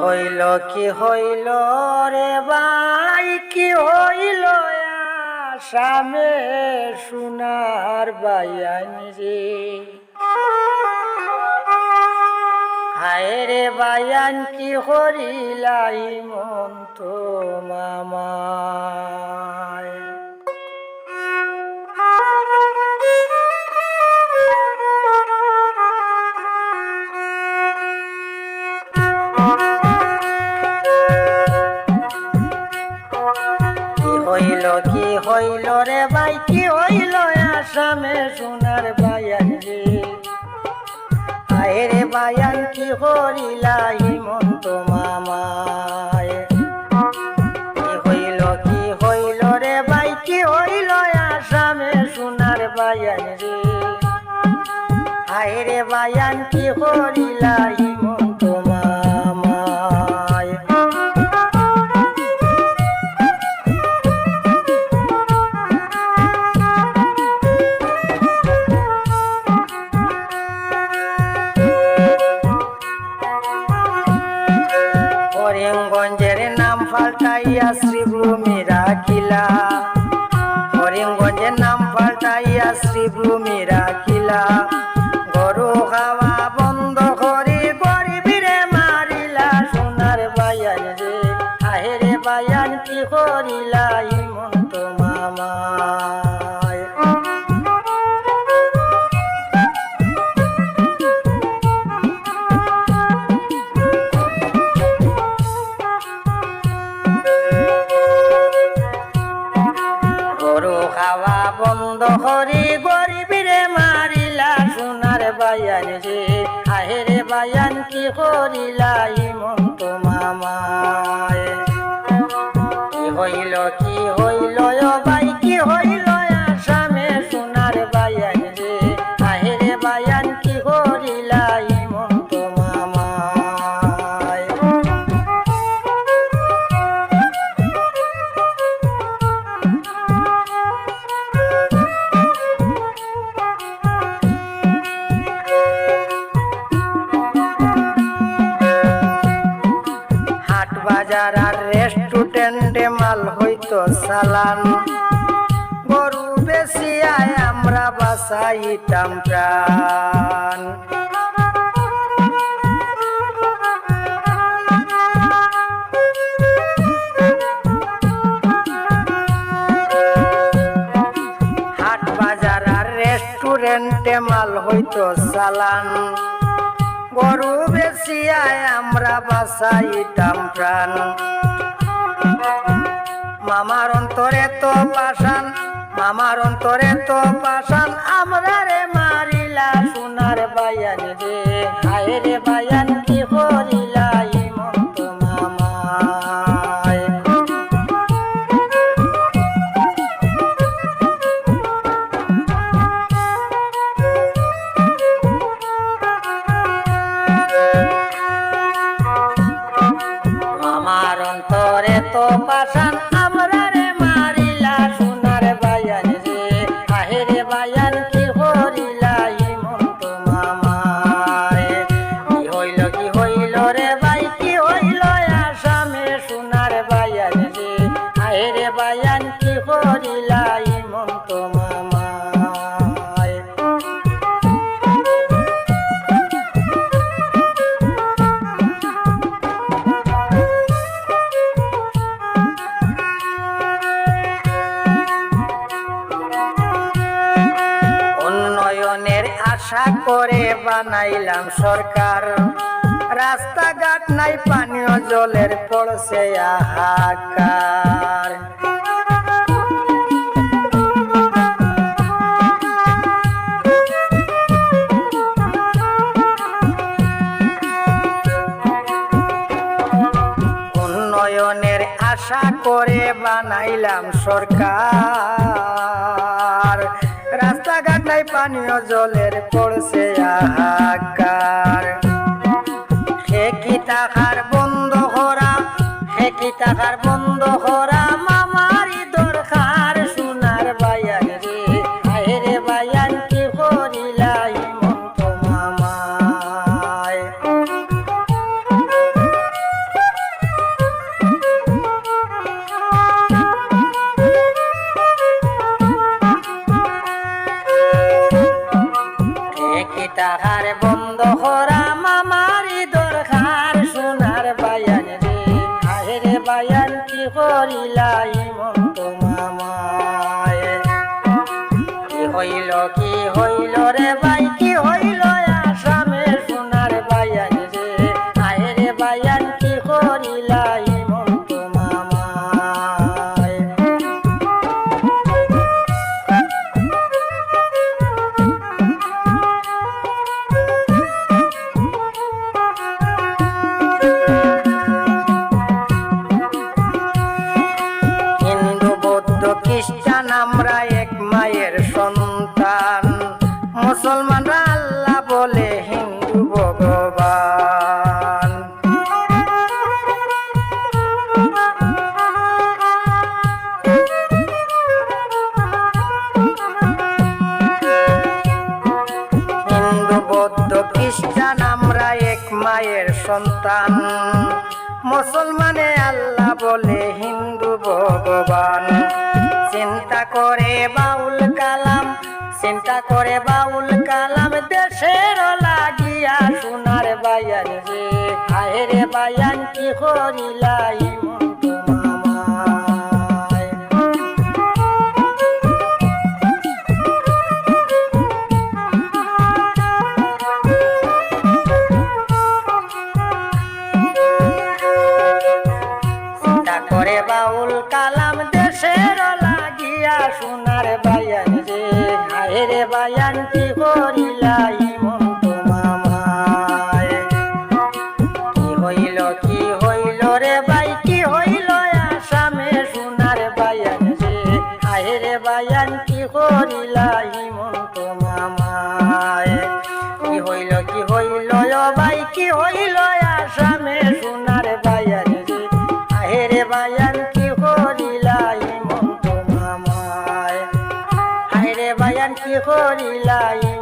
হইল, কি হইল রে ভাই? কি হইল আসামে? সোনার বায়ান রে হায় রে বায়ান, কি করিলাই মন্ত মামায় কি হইল রে ভাই? কি হইল আসামে? সোনার বায়ান রে। আয় রে বায়ান, কি হরিলা হিমন্ত করিমগঞ্জের নাম পাল্টাইয়া শ্রীভূমি রাখিলা আহেরে বায়ান কি করিলাই মন তো কি আর রেস্টুরেন্টে মাল হইতো সালান গরু বেশি আয় আমরা বাসাইতাম প্রাণ। হাট বাজার আর রেস্টুরেন্টে মাল হইতো সালান গরু বেশি আয়, আমরা বাসাইতাম প্রাণ। মামার অন্তরে তো পাশান মামার অন্তরে তো পাশান আমরা রে মারিলা সোনার বায়ান রে, হায় রে বায়ান। উন্নয়নের আশা করে বানাইলাম সরকার। রাস্তাঘাট নাই, পানীয় জলের পড়ছে আহাকার। উন্নয়নের আশা করে বানাইলাম সরকার। পানীয় জলের পড়ছে আকার। সে কি টাকার বন্ধ করা সে কি টাকার বন্ধ করা টাকার বন্ধ হরাম আমারই দরকার। সোনার বায়ান রে, আহের বায়ান কি করিলাই মন্ত মামায়? কি হইল কি হইল রে? মায়ের সন্তান। মুসলমানরা আল্লাহ বলে হিন্দু ভগবান। হিন্দু, বৌদ্ধ, খ্রিস্টান, আমরা এক মায়ের সন্তান। মুসলমানে আল্লাহ বলে হিন্দু ভগবান। চিন্তা করে বাউল কালাম, চিন্তা করে বাউল কালাম, দেশের লাগিয়া সোনার বায়ান রে। আহেরে বায়ান, কি করিলাই? আহেরে বায়ান্তি করিলাই মন্ত মামায় কি হইল কি হইল রে বাই কি হইল আসামে সোনার বায়ান রে কি করিলাই মন্ত মামায় কি করিলাই?